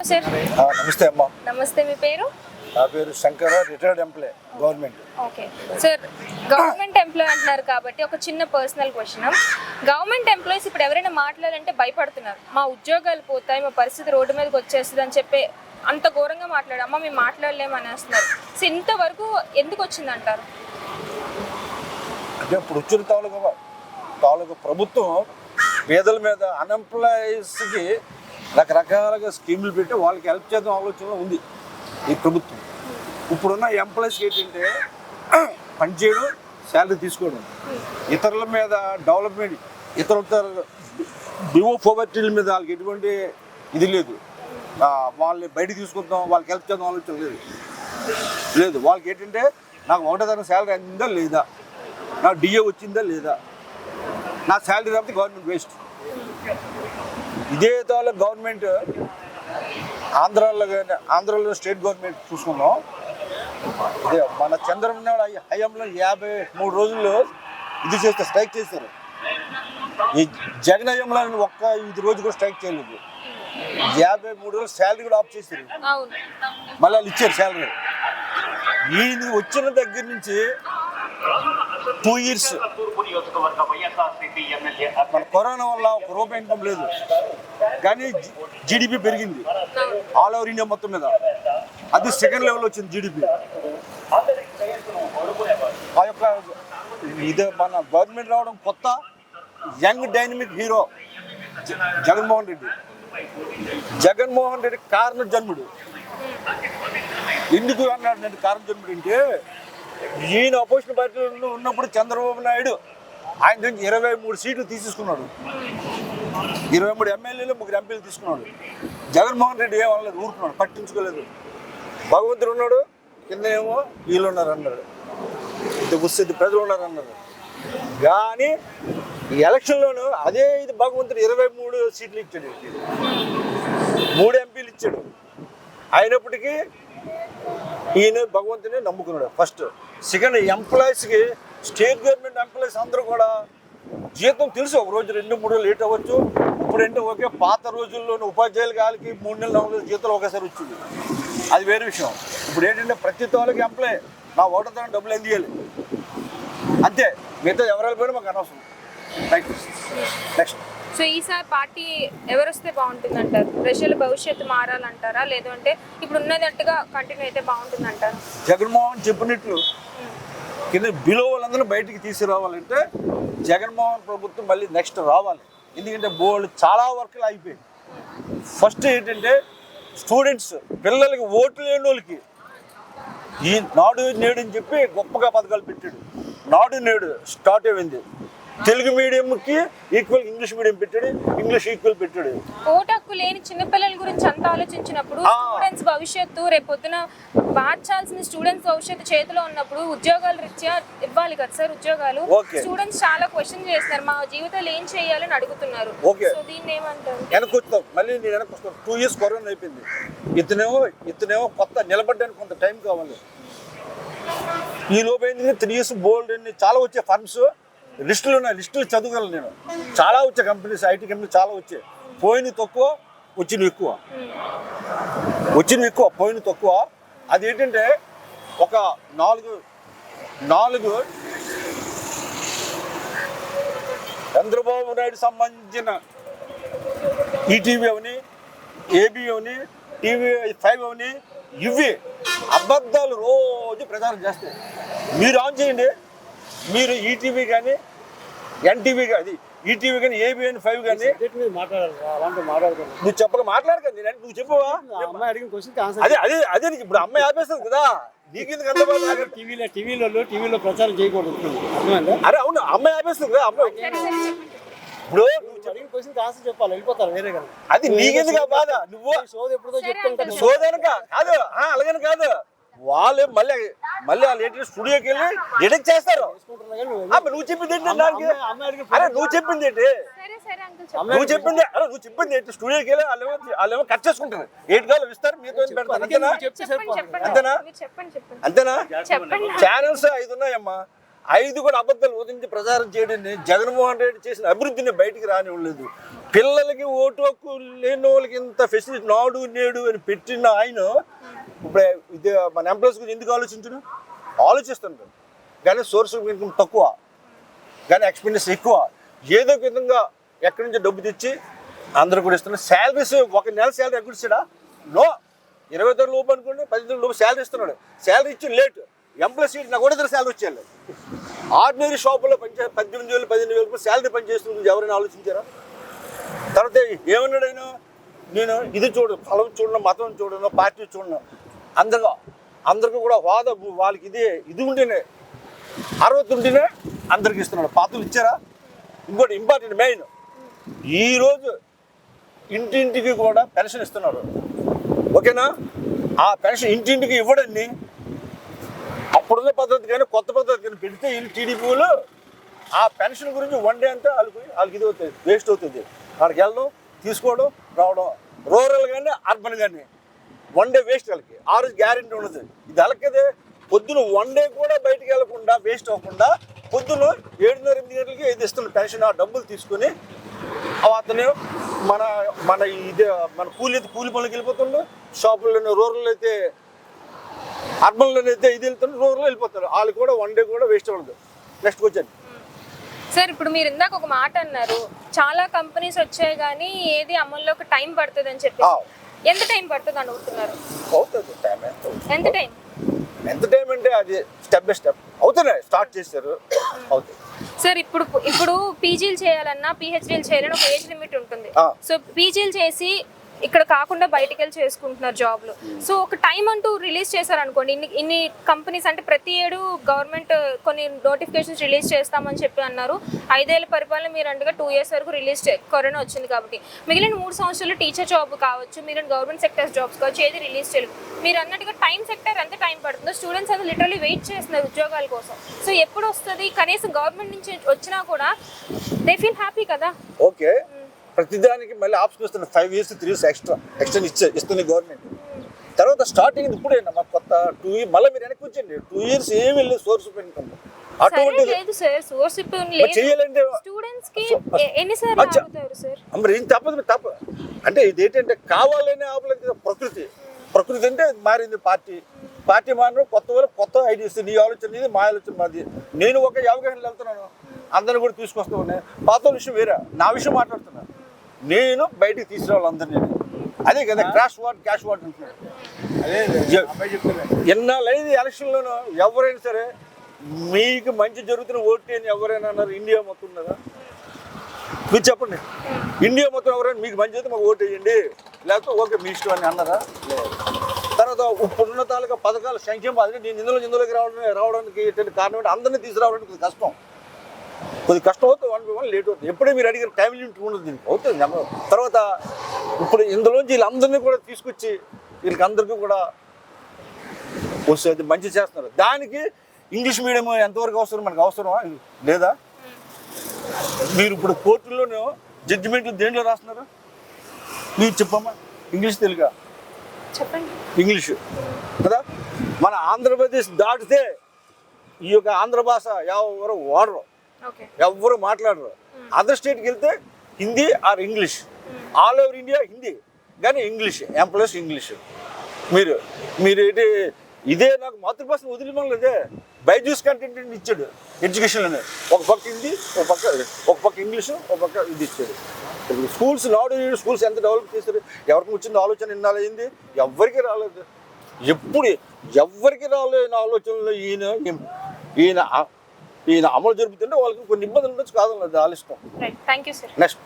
నమస్తే అమ్మ. నమస్తే మీ పేరు? నా పేరు Shankara retired employee government. Okay. Sir government employee అంటున్నారు కాబట్టి ఒక చిన్న పర్సనల్ క్వశ్చన్. గవర్నమెంట్ ఎంప్లాయీస్ ఇప్పుడు ఎవరైనా మాట్లాడాలంటే భయపడుతున్నారు. మా ఉద్యోగాలు పోతాయి మా పరిస్థితి రోడ్డు మీదకి వచ్చేస్తుంది అని చెప్పి అంత ఘోరంగా మాట్లాడు అమ్మ మేము మాట్లాడలేము అనేస్తున్నారు. సో ఇంతవరకు ఎందుకు వచ్చింది అంటారు అంటే ఇప్పుడు వచ్చిన తాలూకా తాలూకా ప్రభుత్వం పేదల మీద అన్ఎంప్లాయీస్కి రకరకాలుగా స్కీములు పెట్టి వాళ్ళకి హెల్ప్ చేద్దాం ఆలోచన ఉంది ఈ ప్రభుత్వం. ఇప్పుడున్న ఎంప్లాయీస్కి ఏంటంటే పనిచేయడం శాలరీ తీసుకోవడం. ఇతరుల మీద డెవలప్మెంట్ ఇతర బివో పోవర్టీల మీద వాళ్ళకి ఎటువంటి ఇది లేదు. వాళ్ళని బయటికి తీసుకుందాం వాళ్ళకి హెల్ప్ చేద్దాం ఆలోచన లేదు. లేదు వాళ్ళకి ఏంటంటే నాకు ఒకటో తరగతి శాలరీ అందిందా లేదా? నా డిఏ వచ్చిందా లేదా? నా శాలరీ రాకపోతే గవర్నమెంట్ వేస్ట్ ఇదే తాలూ గవర్నమెంట్ ఆంధ్రాలో కానీ ఆంధ్రాలో స్టేట్ గవర్నమెంట్ చూసుకున్నాం ఇదే మన చంద్రబాబు హయాంలో యాభై మూడు రోజుల్లో ఇది చేస్తే స్ట్రైక్ చేశారు. ఈ జగన్ హయాంలో ఒక్క ఇది రోజు కూడా స్ట్రైక్ చేయలేదు. యాభై మూడు రోజులు శాలరీ కూడా ఆఫ్ చేశారు. మళ్ళీ వాళ్ళు ఇచ్చారు శాలరీ. ఈయన వచ్చిన దగ్గర నుంచి టూ ఇయర్స్ నియోజకవర్గ వైఎస్ఆర్సీపీ ఎమ్మెల్యే మన కరోనా వల్ల ఒక రూపాయి ఇన్కమ్ లేదు. కానీ జీడిపి పెరిగింది. ఆల్ ఓవర్ ఇండియా మొత్తం మీద. అది సెకండ్ లెవెల్ వచ్చింది జీడిపి ఆ యొక్క ఇది మన గవర్నమెంట్ రావడం కొత్త young dynamic hero Jaganmohan Reddy. Jaganmohan Reddy కారణ జన్ముడు. ఎందుకు అన్నాడు నేను కారణ జన్ముడు అంటే ఈయన అపోజిషన్ పార్టీలో ఉన్నప్పుడు చంద్రబాబు నాయుడు ఆయన నుంచి ఇరవై మూడు సీట్లు తీసేసుకున్నాడు. ఇరవై మూడు ఎమ్మెల్యేలు ముగ్గురు ఎంపీలు తీసుకున్నాడు. జగన్మోహన్ రెడ్డి ఏమనలేదు ఊరుకున్నాడు పట్టించుకోలేదు. భగవంతుడు ఉన్నాడు కింద ఏమో వీళ్ళు ఉన్నారు అన్నాడు. ఇది ఉత్సతి ప్రజలు ఉన్నారు అన్నారు కానీ ఈ అదే ఇది భగవంతుడు ఇరవై మూడు సీట్లు ఇచ్చాడు. మూడు ఎంపీలు ఇచ్చాడు. అయినప్పటికీ ఈయన భగవంతుని నమ్ముకున్నాడు. ఫస్ట్ సెకండ్ ఎంప్లాయీస్కి స్టేట్ గవర్నమెంట్ ఎంప్లాయీస్ అందరూ కూడా జీతం తెలుసు. ఒక రోజు రెండు మూడు రోజులు లేట్ అవ్వచ్చు. ఇప్పుడంటే ఓకే పాత రోజుల్లోని ఉపాధ్యాయుల కాళ్ళకి మూడు నెలలు నాలుగు నెలలు జీతాలు ఒకేసారి వచ్చింది. అది వేరే విషయం. ఇప్పుడు ఏంటంటే ప్రతి తోలకి ఎంప్లాయ్ నా ఓటర్ డబ్బులు ఎందుకు అంతే. మిగతా ఎవరు పోయినా మాకు అనవసరం. థ్యాంక్ యూ నెక్స్ట్ సో ఈసారి పార్టీ ఎవరు వస్తే బాగుంటుంది అంటారు ప్రజల భవిష్యత్తు మారాలంటారా? లేదు అంటే ఇప్పుడు ఉన్నదట్టుగా కంటిన్యూ అయితే బాగుంటుంది అంటారు జగన్మోహన్ చెప్పినట్లు కింద బిలో వాళ్ళందరూ బయటికి తీసుకురావాలంటే జగన్మోహన్ ప్రభుత్వం మళ్ళీ నెక్స్ట్ రావాలి. ఎందుకంటే బోర్డు చాలా వర్కులు అయిపోయాయి. ఫస్ట్ ఏంటంటే స్టూడెంట్స్ పిల్లలకి ఓట్లు లేని వాళ్ళకి ఈ నాడు నేడు అని చెప్పి గొప్పగా పథకాలు పెట్టాడు. నాడు నేడు స్టార్ట్ అయింది. తెలుగు మీడియంకి ఈక్వల్ ఇంగ్లీష్ మీడియం పెట్టాడు ఇంగ్లీష్ ఈక్వల్ పెట్టాడు. ఓటు హక్కు లేని చిన్నపిల్లల గురించి అంత ఆలోచించినప్పుడు. స్టూడెంట్స్ భవిష్యత్తు రేపొద్దున మార్చాల్సిన స్టూడెంట్స్ భవిష్యత్తు చేతిలో ఉన్నప్పుడు ఉద్యోగాల రీత్యా ఇవ్వాలి కదా సార్ ఉద్యోగాలు. స్టూడెంట్స్ చాలా క్వశ్చన్ చేస్తున్నారు. మా జీవితాలు ఏం చేయాలని అడుగుతున్నారు. సో దీన్ని ఏమంటారు? వస్తాం మళ్ళీ నేను వెనక్కి వస్తాను టూ ఇయర్స్ కరోనా అయిపోయింది. ఇతనేమో ఇతనేమో కొత్త నిలబడ్డానికి కొంత టైం కావాలి. ఈ లోపు ఏంటంటే త్రీ ఇయర్స్ బోల్డ్ చాలా వచ్చాయి ఫర్మ్స్ లిస్టులు ఉన్నాయి లిస్టులు చదవగలను నేను. చాలా వచ్చాయి కంపెనీస్ ఐటీ కంపెనీలు చాలా వచ్చాయి పోయినవి తక్కువ వచ్చినవి ఎక్కువ. వచ్చినవి ఎక్కువ పోయినవి తక్కువ. అది ఏంటంటే ఒక నాలుగు నాలుగు చంద్రబాబు నాయుడు సంబంధించిన ఈటీవీ అవని ఏబీ అవని టీవీ ఫైవ్ అవని ఇవి అబద్ధాలు రోజు ప్రచారం చేస్తాయి. మీరు ఆన్ చేయండి. మీరు ఈటీవీ కానీ ఎన్టీవీ కానీ ఈటీవీ కానీ ఏబీ అని ఫైవ్ కానీ మాట్లాడుకోండి నువ్వు చెప్పక మాట్లాడక నేను నువ్వు చెప్పవా? అమ్మాయి అడిగిన క్వశ్చన్ ఆన్సర్ అదే అదే అదే ఇప్పుడు అమ్మాయి ఆపేస్తుంది కదా? టీవీలో టీవీలలో టీవీలో ప్రచారం చేయకూడదు అరే అవును అమ్మాయి ఆపేస్తుంది కదా అమ్మాయి ఇప్పుడు క్వశ్చన్ ఆన్సర్ చెప్పాలి వెళ్ళిపోతారు వేరే కదా అది నీకెందుకు ఆ బాధ? నువ్వు సోది ఎప్పుడో అంకుల్. సోదనక కాదు ఆ, అలాగని కాదు. వాళ్ళు మళ్ళీ మళ్ళీ వాళ్ళు ఏంటి స్టూడియోకి వెళ్ళి ఎడిట్ చేస్తారు. నువ్వు చెప్పింది ఏంటి దానికి? అరే నువ్వు చెప్పింది ఏంటి? సరే సరే అంకుల్ అమ్మాయి నువ్వు చెప్పింది అరే నువ్వు చెప్పింది ఏంటి? స్టూడియోకి వెళ్ళి వాళ్ళు ఏమో వాళ్ళు ఏమో కట్ చేసుకుంటారు. ఎయిట్ కాలు ఇస్తారు మీతో పెడతారు? అంతేనా? అంతేనా? అంతేనా? ఛానల్స్ ఐదు ఉన్నాయమ్మా ఐదు కూడా అబద్ధాలు ఉదించి ప్రచారం చేయడాన్ని జగన్మోహన్ రెడ్డి చేసిన అభివృద్ధిని బయటికి రానివ్వలేదు. పిల్లలకి ఓటు హక్కు లేని వాళ్ళకి ఇంత ఫెసిలిటీ నాడు నేడు అని పెట్టిన ఆయన ఇప్పుడు ఇది మన ఎంప్లాయీస్ గురించి ఎందుకు ఆలోచించను? ఆలోచిస్తున్నాడు కానీ సోర్స్ ఇన్కమ్ తక్కువ. కానీ ఎక్స్పెండిచర్ ఎక్కువ. ఏదో ఒక విధంగా ఎక్కడి నుంచి డబ్బు తెచ్చి అందరూ కూడా ఇస్తున్నారు. శాలరీస్ ఒక నెల శాలరీ ఎక్కడిస్తాడా నో ఇరవై తొమ్మిది లోపు అనుకోండి పద్దెనిమిది లోపు శాలరీ ఇస్తున్నాడు. శాలరీ ఇచ్చి లేట్. ఎంప్లాయ్ సీట్ నాకు కూడా శాలరీ వచ్చేయాలి. ఆర్డినరీ షాపులో పనిచే పద్దెనిమిది వేలు పదిహేను వేలు శాలరీ పనిచేస్తుంది. ఎవరైనా ఆలోచించారా? తర్వాత ఏమన్నాడైనా? నేను ఇది చూడు ఫలం చూడను మతం చూడను పార్టీ చూడను. అందరూ అందరికీ కూడా హోదా వాళ్ళకి ఇది ఇది ఉంటేనే అరవై ఉంటేనే అందరికి ఇస్తున్నాడు. పాత్రలు ఇచ్చారా? ఇంకోటి ఇంపార్టెంట్ మెయిన్ ఈరోజు ఇంటింటికి కూడా పెన్షన్ ఇస్తున్నారు. ఓకేనా? ఆ పెన్షన్ ఇంటింటికి ఇవ్వడాన్ని అప్పుడున్న పద్ధతి కానీ కొత్త పద్ధతి కానీ పెడితే వీళ్ళు టీడీపీలు ఆ పెన్షన్ గురించి వన్ డే అంతా వాళ్ళకి వాళ్ళకి ఇది అవుతుంది వేస్ట్ అవుతుంది. వాళ్ళకి వెళ్ళడం తీసుకోవడం రావడం. రూరల్ కానీ అర్బన్ కానీ వన్ డే వేస్ట్ వాళ్ళకి. ఆ రోజు గ్యారెంటీ ఉండదు. ఇది అలాగే పొద్దున వన్ డే కూడా బయటికి వెళ్ళకుండా వేస్ట్ అవ్వకుండా పొద్దున ఏడున్నర ఎనిమిది గంటలకి ఇది ఇస్తున్న పెన్షన్ ఆ డబ్బులు తీసుకొని అతనే అతను మన మన ఇది మన కూలి అయితే కూలి పనులకు వెళ్ళిపోతుండు. షాపుల్లో రూరల్ అయితే అర్బన్లో అయితే ఇది వెళ్తుండే రూరల్ వెళ్ళిపోతారు వాళ్ళు కూడా వన్ డే కూడా వేస్ట్ అవ్వదు నెక్స్ట్ వచ్చాను సార్ ఇప్పుడు మీరు ఇందాక ఒక మాట అన్నారు చాలా కంపెనీస్ వచ్చాయి కానీ ఏది అమల్లోకి టైం పడుతుంది అని చెప్పి. ఎంత టైం పడుతుంది అనుకుంటున్నారు? అవుతుంది. టైం ఎంత టైం ఎంత టైం అంటే అది స్టెప్ బై స్టెప్ అవుతున్నాయి. స్టార్ట్ చేశారు. అవుతుంది. సార్ ఇప్పుడు ఇప్పుడు పీజీలు చేయాలన్నా పిహెచ్డీలు చేయాలన్నా ఒక ఏజ్ లిమిట్ ఉంటుంది. సో పీజీలు చేసి ఇక్కడ కాకుండా బయటికి వెళ్ళి చేసుకుంటున్నారు జాబ్లు. సో ఒక టైం అంటూ రిలీజ్ చేశారు అనుకోండి ఇన్ని ఇన్ని కంపెనీస్ అంటే ప్రతి ఏడు గవర్నమెంట్ కొన్ని నోటిఫికేషన్స్ రిలీజ్ చేస్తామని చెప్పి అన్నారు. ఐదేళ్ళ పరిపాలన మీరు అండగా టూ ఇయర్స్ వరకు రిలీజ్ కరోనా వచ్చింది కాబట్టి. మిగిలిన మూడు సంవత్సరాలు టీచర్ జాబ్ కావచ్చు మిగిలిన గవర్నమెంట్ సెక్టర్స్ జాబ్స్ కావచ్చు ఏది రిలీజ్ చేయలేదు. మీరు అన్నట్టుగా టైం సెక్టర్ ఎంత టైం పడుతుందో స్టూడెంట్స్ అయితే లిటరలీ వెయిట్ చేస్తున్నారు ఉద్యోగాల కోసం. సో ఎప్పుడు వస్తుంది? కనీసం గవర్నమెంట్ నుంచి వచ్చినా కూడా దే ఫీల్ హ్యాపీ కదా? ఓకే ప్రతిదానికి మళ్ళీ ఆప్షన్ ఇస్తున్న five years three years extra extend ఇచ్చే ఇస్తుంది గవర్నమెంట్ తర్వాత స్టార్టింగ్ ఇప్పుడేనా మాకు కొత్త టూ ఇయర్ మళ్ళీ మీరు వెనక్కి వచ్చండి టూ ఇయర్స్ ఏమి వెళ్ళి సోర్స్ ఇప్పుడు మరి తప్పదు తప్ప. అంటే ఇది ఏంటంటే కావాలనే ఆపలేదు ప్రకృతి. ప్రకృతి అంటే మారింది పార్టీ. పార్టీ మారిన కొత్త వాళ్ళు కొత్త ఐడియాస్ నీ ఆలోచన ఇది మా ఆలోచన మాది. నేను ఒక అవగాహనలో వెళ్తున్నాను. అందరిని కూడా తీసుకొస్తా ఉన్నాయి పాత విషయం వేరే. నా విషయం మాట్లాడుతున్నా. నేను బయటికి తీసుకురావాలి అందరినీ అదే కదా క్రాష్ వాట్ క్యాష్ వాట్ అంటున్నాడు ఎన్నాళ్ళైంది ఎలక్షన్లోనూ ఎవరైనా సరే మీకు మంచి జరుగుతున్న ఓటు అని ఎవరైనా అన్నారు ఇండియా మొత్తం ఉన్నదా? మీరు చెప్పండి. ఇండియా మొత్తం ఎవరైనా మీకు మంచి అయితే మాకు ఓటు వేయండి. లేకపోతే ఓకే మీ ఇష్టం అని అన్నారా? తర్వాత ఇప్పుడున్న తాలూకా పథకాలు సంక్షేమ అదే నేను ఇందులో ఇందులోకి రావడం రావడానికి ఏంటంటే కారణం ఏంటి అందరినీ తీసుకురావడానికి కష్టం. కొద్ది కష్టం అవుతుంది వన్ బై వన్ లేట్ అవుతుంది. ఎప్పుడే మీరు అడిగిన టైం లిమిట్ ఉండదు దీనికి. అవుతుంది. తర్వాత ఇప్పుడు ఇందులోంచి వీళ్ళందరినీ కూడా తీసుకొచ్చి వీళ్ళకి అందరికీ కూడా వస్తే అది మంచి చేస్తున్నారు. దానికి ఇంగ్లీష్ మీడియం ఎంతవరకు అవసరం? మనకు అవసరమా? లేదా? మీరు ఇప్పుడు కోర్టులోనూ జడ్జిమెంట్లు దేంట్లో రాస్తున్నారు? మీరు చెప్పమ్మా. ఇంగ్లీష్ తెలుగా? చెప్పండి. ఇంగ్లీషు. కదా? మన ఆంధ్రప్రదేశ్ దాటితే ఈ యొక్క ఆంధ్ర భాష ఎవరు వాడరు. ఓకే. ఎవ్వరు మాట్లాడరు. అదర్ స్టేట్కి వెళ్తే Hindi or English. All over India Hindi కానీ ఇంగ్లీష్ ఎంప్లాయస్ ఇంగ్లీష్. మీరు మీరు ఏంటి ఇదే నాకు మాతృభాష వదిలిమలేదే బైజూస్ కంటెంట్ ఇచ్చాడు ఎడ్యుకేషన్లోనే ఒక పక్క హిందీ ఒక పక్క ఒక పక్క ఇంగ్లీషు ఒక పక్క ఇది ఇచ్చాడు. ఇప్పుడు స్కూల్స్ నాడు స్కూల్స్ ఎంత డెవలప్ చేశారు ఎవరికి వచ్చింది ఆలోచన ఇన్నాళ్ళయింది ఎవ్వరికి రాలేదు. ఎప్పుడు ఎవ్వరికి రాలేని ఆలోచనలో ఈయన ఈయన ఈయన అమలు జరుపుతుంటే వాళ్ళకి కొన్ని ఇబ్బందులు ఉండొచ్చు కాదు అది సార్ నెక్స్ట్